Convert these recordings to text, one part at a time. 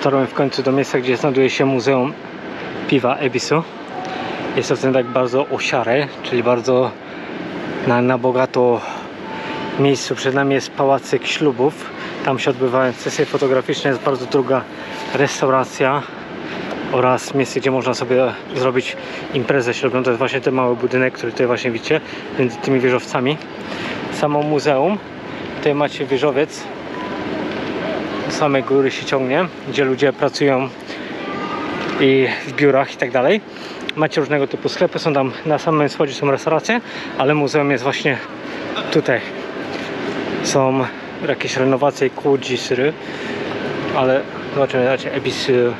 Dotarłem w końcu do miejsca, gdzie znajduje się Muzeum Piwa Ebisu. Jest to ten tak bardzo osiare, czyli bardzo na, na bogato miejscu. Przed nami jest pałacyk ślubów. Tam się odbywają sesje fotograficzne. Jest bardzo druga restauracja oraz miejsce, gdzie można sobie zrobić imprezę ślubną. To jest właśnie ten mały budynek, który tutaj właśnie widzicie, między tymi wieżowcami. Samo muzeum. Tutaj macie wieżowiec. Do samej góry się ciągnie, gdzie ludzie pracują i w biurach i tak dalej. Macie różnego typu sklepy, są tam na samym wschodzie są restauracje, ale muzeum jest właśnie tutaj. Są jakieś renowacje kłódzi, syry, ale zobaczymy, zobaczcie, Ebis y,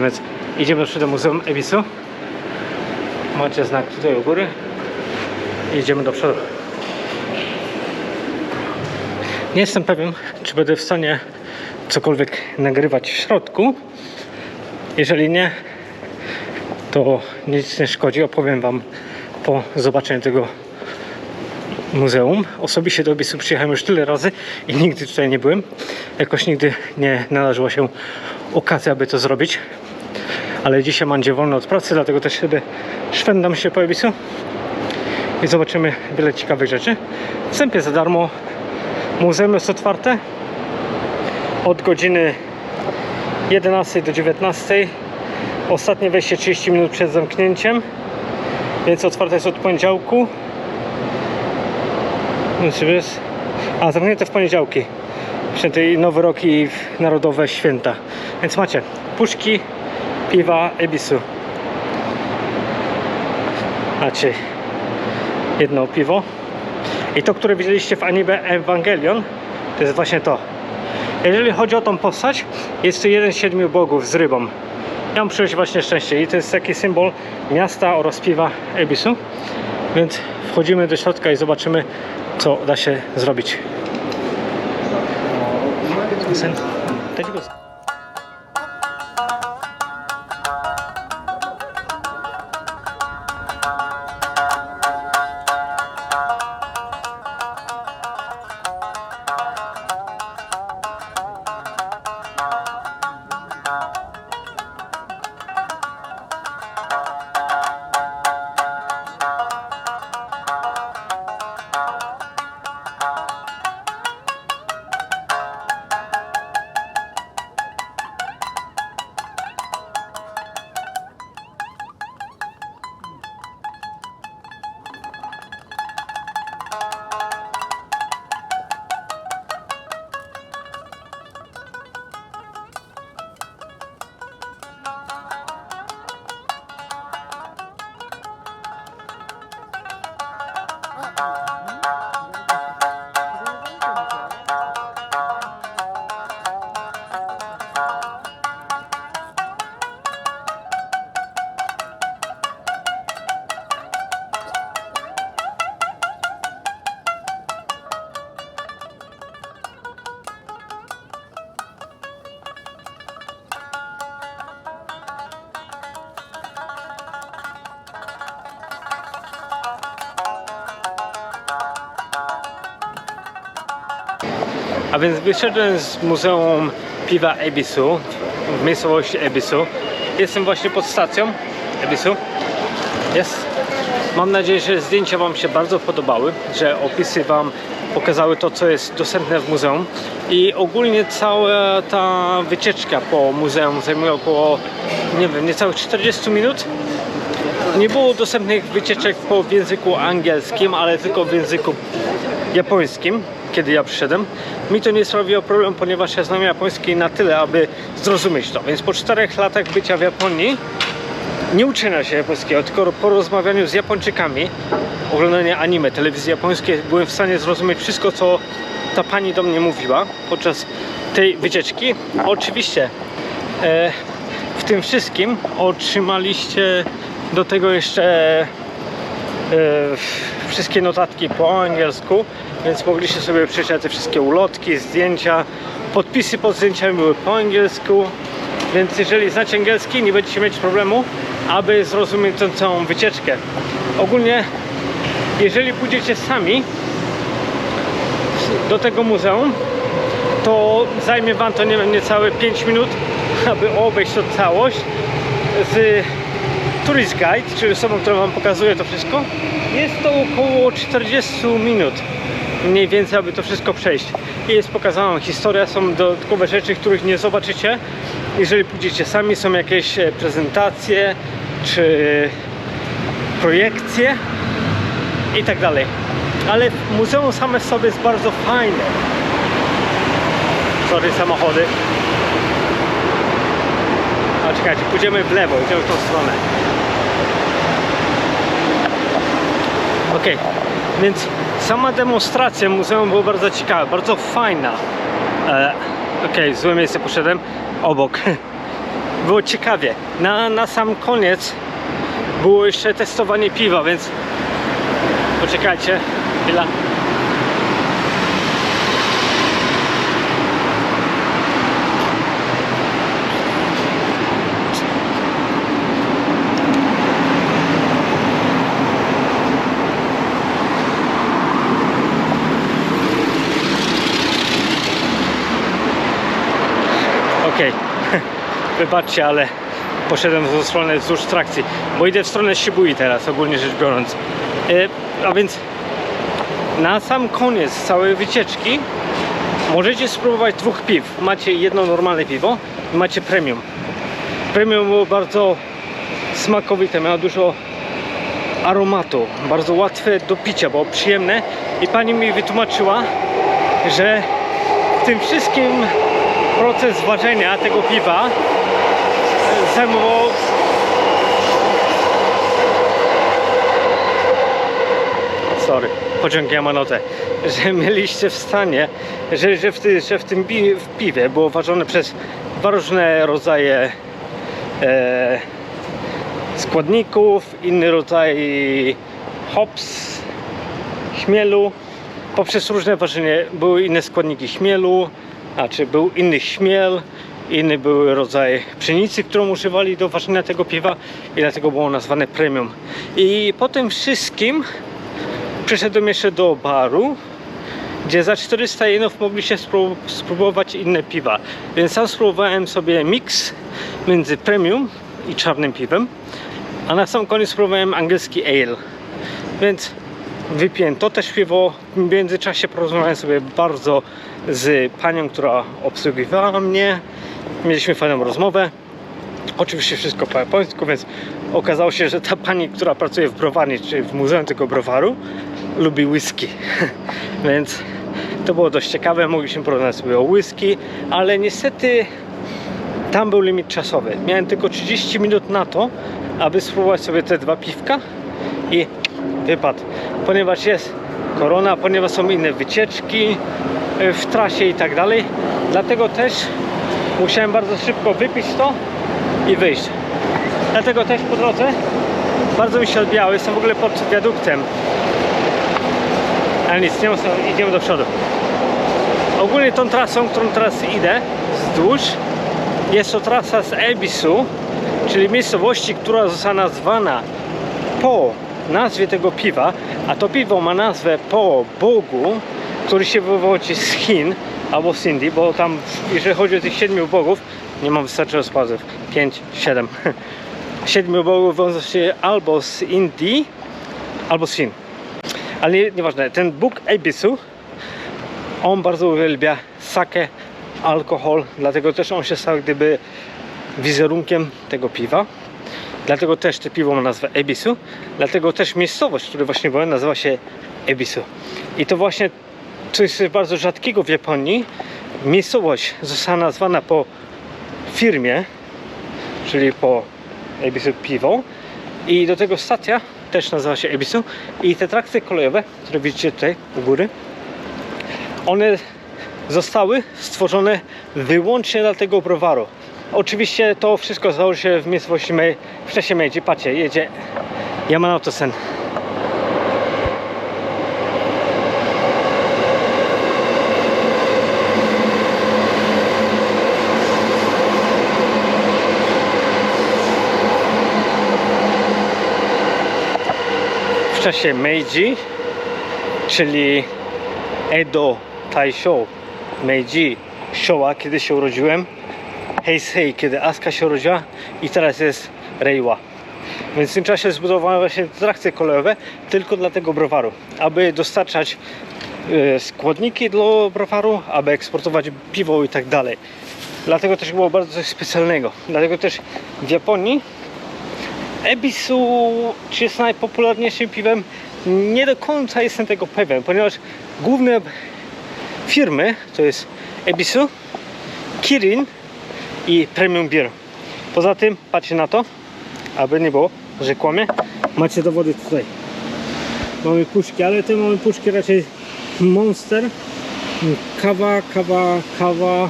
więc idziemy jeszcze do Muzeum Ebisu. Macie znak tutaj u góry i idziemy do przodu. Nie jestem pewien, czy będę w stanie cokolwiek nagrywać w środku. Jeżeli nie, to nic nie szkodzi. Opowiem Wam po zobaczeniu tego muzeum. Osobiście do Obisu przyjechałem już tyle razy i nigdy tutaj nie byłem. Jakoś nigdy nie nadarzyła się okazja, aby to zrobić. Ale dzisiaj mam dzień wolny od pracy, dlatego też sobie szwendam się po Obisu i zobaczymy wiele ciekawych rzeczy. Wstęp za darmo. Muzeum jest otwarte od godziny 11 do 19. Ostatnie wejście 30 minut przed zamknięciem, więc otwarte jest od poniedziałku. A, zamknięte w poniedziałki. Święty Nowy Rok i Narodowe Święta. Więc macie puszki, piwa, ebisu. Macie jedno piwo. I to, które widzieliście w anime Evangelion, to jest właśnie to. Jeżeli chodzi o tą postać, jest to jeden z siedmiu bogów z rybą. Ja mam przyjąć właśnie szczęście i to jest taki symbol miasta oraz piwa Ebisu. Więc wchodzimy do środka i zobaczymy, co da się zrobić. Sen, dajcie głos. A więc wyszedłem z Muzeum Piwa Ebisu w miejscowości Ebisu. Jestem właśnie pod stacją Ebisu. Jest. Mam nadzieję, że zdjęcia Wam się bardzo podobały, że opisy Wam pokazały to, co jest dostępne w muzeum. I ogólnie cała ta wycieczka po muzeum zajmuje około, nie wiem, niecałych 40 minut. Nie było dostępnych wycieczek po w języku angielskim, ale tylko w języku japońskim, kiedy ja przyszedłem. Mi to nie sprawiło problemu, ponieważ ja znam japoński na tyle, aby zrozumieć to. Więc po czterech latach bycia w Japonii nie uczyłem się japońskiego, tylko po rozmawianiu z Japończykami, oglądaniu anime, telewizji japońskiej, byłem w stanie zrozumieć wszystko, co ta pani do mnie mówiła podczas tej wycieczki. Oczywiście e, w tym wszystkim otrzymaliście do tego jeszcze e, wszystkie notatki po angielsku, więc mogliście sobie przeczytać te wszystkie ulotki, zdjęcia, podpisy pod zdjęciami były po angielsku, więc jeżeli znacie angielski, nie będziecie mieć problemu, aby zrozumieć tę całą wycieczkę. Ogólnie, jeżeli pójdziecie sami do tego muzeum, to zajmie Wam to nie niecałe 5 minut, aby obejść to całość z Tourist Guide, czyli osobą, która Wam pokazuje to wszystko, jest to około 40 minut mniej więcej, aby to wszystko przejść. I jest pokazana historia, są dodatkowe rzeczy, których nie zobaczycie. Jeżeli pójdziecie sami, są jakieś e, prezentacje czy projekcje i tak dalej. Ale muzeum same w sobie jest bardzo fajne. Sorry, samochody. A czekajcie, pójdziemy w lewo, idziemy w tą stronę. Więc sama demonstracja muzeum była bardzo ciekawa, bardzo fajna. E, w złe miejsce poszedłem, obok. Było ciekawie. Na, na sam koniec było jeszcze testowanie piwa, więc poczekajcie chwila. Wybaczcie, ale poszedłem w stronę wzdłuż trakcji, bo idę w stronę Shibui teraz, ogólnie rzecz biorąc. E, a więc na sam koniec całej wycieczki możecie spróbować dwóch piw. Macie jedno normalne piwo i macie premium. Premium było bardzo smakowite, miało dużo aromatu, bardzo łatwe do picia, było przyjemne i pani mi wytłumaczyła, że w tym wszystkim proces ważenia tego piwa zajmował sorry, pociąg Yamanotę, że mieliście w stanie, że, że, w, ty, że w tym pi, w piwie było ważone przez dwa różne rodzaje e, składników, inny rodzaj hops, chmielu. Poprzez różne ważenie były inne składniki chmielu, a czy był inny chmiel, inny był rodzaj pszenicy, którą używali do ważenia tego piwa i dlatego było nazwane premium. I po tym wszystkim Przyszedłem jeszcze do baru, gdzie za 400 jenów mogliście spró- spróbować inne piwa. Więc sam spróbowałem sobie mix między premium i czarnym piwem, a na sam koniec spróbowałem angielski ale. Więc wypiłem to też piwo. W międzyczasie porozmawiałem sobie bardzo z panią, która obsługiwała mnie. Mieliśmy fajną rozmowę. Oczywiście wszystko po japońsku, więc okazało się, że ta pani, która pracuje w browarni, czy w muzeum tego browaru, lubi whisky. więc to było dość ciekawe. Mogliśmy porozmawiać sobie o whisky, ale niestety tam był limit czasowy. Miałem tylko 30 minut na to, aby spróbować sobie te dwa piwka i wypadł. Ponieważ jest korona, ponieważ są inne wycieczki e, w trasie i tak dalej. Dlatego też musiałem bardzo szybko wypić to i wyjść. Dlatego też po drodze bardzo mi się odbijało. Jestem w ogóle pod wiaduktem. Ale nic, nie co, idziemy do przodu. Ogólnie tą trasą, którą teraz idę wzdłuż, jest to trasa z Ebisu, czyli miejscowości, która została nazwana po nazwie tego piwa, a to piwo ma nazwę po Bogu, który się wywodzi z Chin albo z Indii, bo tam, jeżeli chodzi o tych siedmiu bogów, nie mam wystarczająco spazów, 5, 7. Siedmiu bogów wiąże się albo z Indii, albo z Chin. Ale nie, nieważne, ten Bóg Ebisu, on bardzo uwielbia sake, alkohol, dlatego też on się stał gdyby wizerunkiem tego piwa. Dlatego też to piwo ma nazwę Ebisu. Dlatego też miejscowość, w której właśnie byłem, nazywa się Ebisu. I to właśnie coś bardzo rzadkiego w Japonii. Miejscowość została nazwana po firmie, czyli po Ebisu Piwo. I do tego stacja też nazywa się Ebisu. I te trakcje kolejowe, które widzicie tutaj u góry, one zostały stworzone wyłącznie dla tego browaru. Oczywiście to wszystko założy się w miejscowości Mei, wcześniej Meiji. Patrzcie, jedzie Yamanote Sen. W czasie Meiji, czyli Edo Taisho Meiji Showa, kiedy się urodziłem, Heisei, kiedy Asuka się urodziła i teraz jest Reiwa. Więc w tym czasie zbudowano właśnie trakcje kolejowe tylko dla tego browaru, aby dostarczać e, składniki do browaru, aby eksportować piwo i tak dalej. Dlatego też było bardzo coś specjalnego. Dlatego też w Japonii Ebisu czy jest najpopularniejszym piwem? Nie do końca jestem tego pewien, ponieważ główne firmy to jest Ebisu, Kirin i Premium Beer. Poza tym, patrzcie na to, aby nie było, że kłamie. Macie dowody tutaj. Mamy puszki, ale te mamy puszki raczej Monster, kawa, kawa, kawa,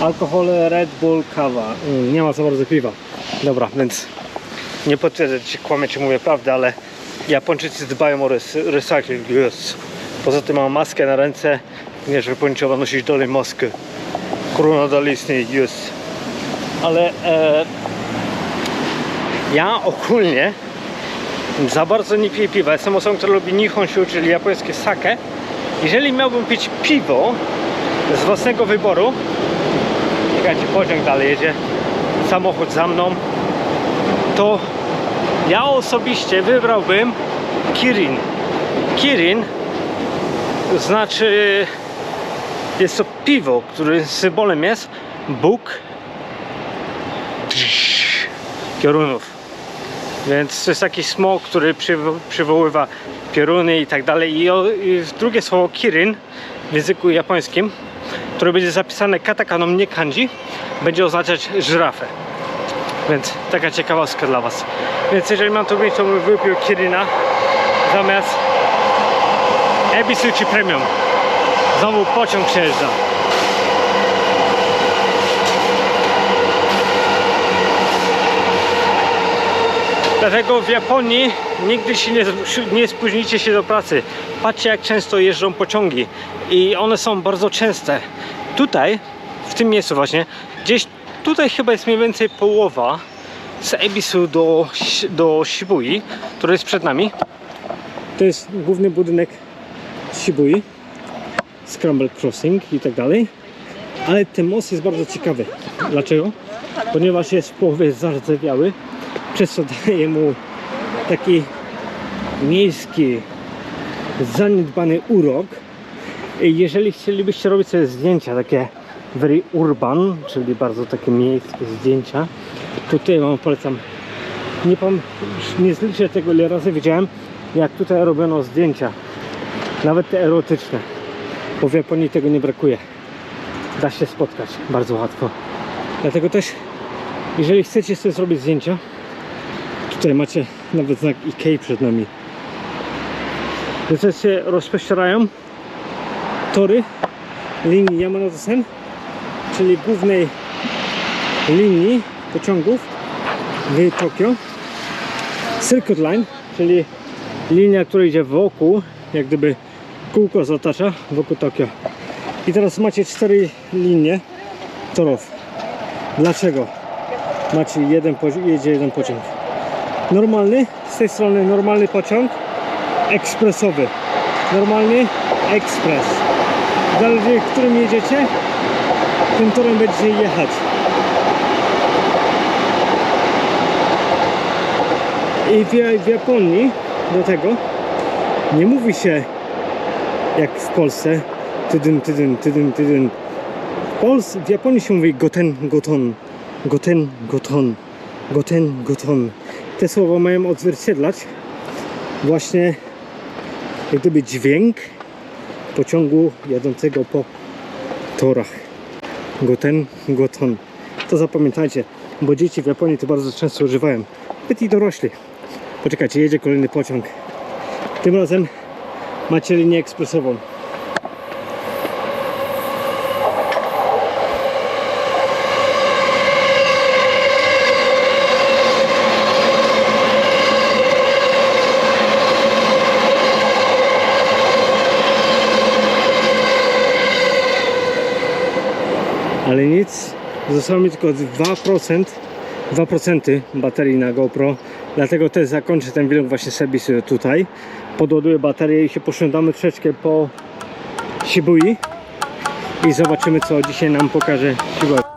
alkohole, Red Bull, kawa. Mm, Nie ma za bardzo piwa. Dobra, więc nie potwierdzę, czy kłamie, czy mówię prawdę, ale Japończycy dbają o recycling. Yes. Poza tym mam maskę na ręce, nie, że powinniśmy nosić dalej maskę. Korona dalej istnieje, jest. Ale e, ja ogólnie za bardzo nie piję piwa. Jestem osobą, która lubi nihonshu, czyli japońskie sake. Jeżeli miałbym pić piwo z własnego wyboru, czekajcie, pociąg dalej jedzie, samochód za mną, to ja osobiście wybrałbym Kirin. Kirin znaczy jest to piwo, który symbolem jest Bóg piorunów. Więc to jest taki smok, który przywo- przywoływa pioruny i tak dalej. I, drugie słowo Kirin w języku japońskim, które będzie zapisane katakaną, nie kanji, będzie oznaczać żyrafę. Więc taka ciekawostka dla Was. Więc jeżeli mam to być, to bym wypił Kirina zamiast Ebisu czy Premium. Znowu pociąg przejeżdża. Dlatego w Japonii nigdy się nie, nie spóźnicie się do pracy. Patrzcie jak często jeżdżą pociągi i one są bardzo częste. Tutaj, w tym miejscu właśnie, gdzieś tutaj chyba jest mniej więcej połowa z Ebisu do, do Shibui, który jest przed nami. To jest główny budynek Shibui, Scramble Crossing i tak dalej. Ale ten most jest bardzo ciekawy. Dlaczego? Ponieważ jest w połowie zardzewiały, przez co daje mu taki miejski, zaniedbany urok. Jeżeli chcielibyście robić sobie zdjęcia takie very urban, czyli bardzo takie miejskie zdjęcia, tutaj wam polecam. Nie, nie zliczę tego ile razy widziałem, jak tutaj robiono zdjęcia. Nawet te erotyczne. Bo w Japonii tego nie brakuje. Da się spotkać bardzo łatwo. Dlatego też, jeżeli chcecie sobie zrobić zdjęcia, tutaj macie nawet znak IKEA przed nami. Tutaj się rozpościerają tory linii Yamanote-sen, czyli głównej linii pociągów w Tokio. Circuit Line, czyli linia, która idzie wokół, jak gdyby kółko zatacza wokół Tokio. I teraz macie cztery linie torów. Dlaczego? Macie jeden, jedzie jeden pociąg. Normalny, z tej strony normalny pociąg, ekspresowy. Normalny ekspres. Zależy, którym jedziecie, tym torem będziecie jechać. I w, w Japonii do tego nie mówi się jak w Polsce tydyn, tydyn, tydyn, tydyn. W, Pols- w Japonii się mówi goten, goton, goten, goton, goten, goton. Te słowa mają odzwierciedlać właśnie jak gdyby dźwięk pociągu jadącego po torach. Goten, goton. To zapamiętajcie, bo dzieci w Japonii to bardzo często używają. Nawet i dorośli. Poczekajcie, jedzie kolejny pociąg. Tym razem macie linię ekspresową. Ale nic, zostało mi tylko 2%, 2% baterii na GoPro. Dlatego też zakończę ten vlog właśnie sobie tutaj. Podładuję baterię i się poszedamy troszeczkę po Shibui. I zobaczymy co dzisiaj nam pokaże Shibui.